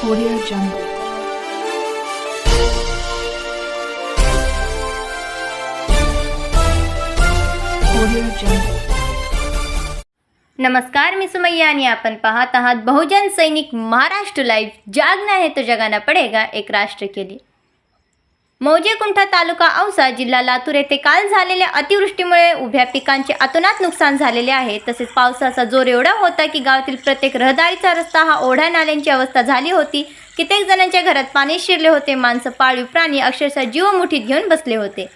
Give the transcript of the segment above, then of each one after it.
Audio Jungle. Audio Jungle. नमस्कार मी सुमैया आणि आपण पाहत आहात बहुजन सैनिक महाराष्ट्र लाईव्ह जागना है तो जगाना पडेगा एक राष्ट्र के लिए मौजेकुंठा तालुका औसा जिल्हा लातूर येथे काल झालेल्या अतिवृष्टीमुळे उभ्या पिकांचे अतोनात नुकसान झालेले आहे. तसेच पावसाचा जोर एवढा होता की गावातील प्रत्येक रहदारीचा रस्ता हा ओढा नाल्यांची अवस्था झाली होती. कित्येक जणांच्या घरात पाणी शिरले होते. माणसं पाळीव प्राणी अक्षरशः जीव मुठीत घेऊन बसले होते.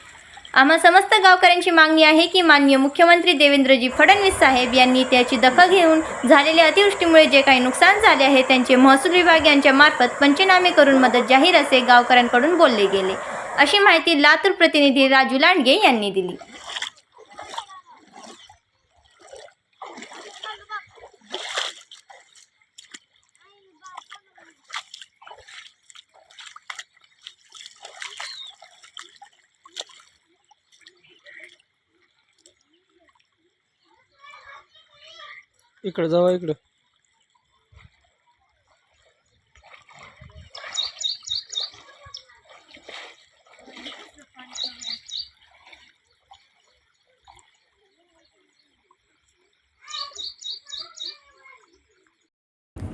आम्हा समस्त गावकऱ्यांची मागणी आहे की माननीय मुख्यमंत्री देवेंद्रजी फडणवीस साहेब यांनी त्याची दखल घेऊन झालेल्या अतिवृष्टीमुळे जे काही नुकसान झाले आहे त्यांचे महसूल विभाग यांच्या मार्फत पंचनामे करून मदत जाहीर असे गावकऱ्यांकडून बोलले गेले. अशी माहिती लातूर प्रतिनिधी राजू लांडगे यांनी दिली. इकडं जावा इकडं.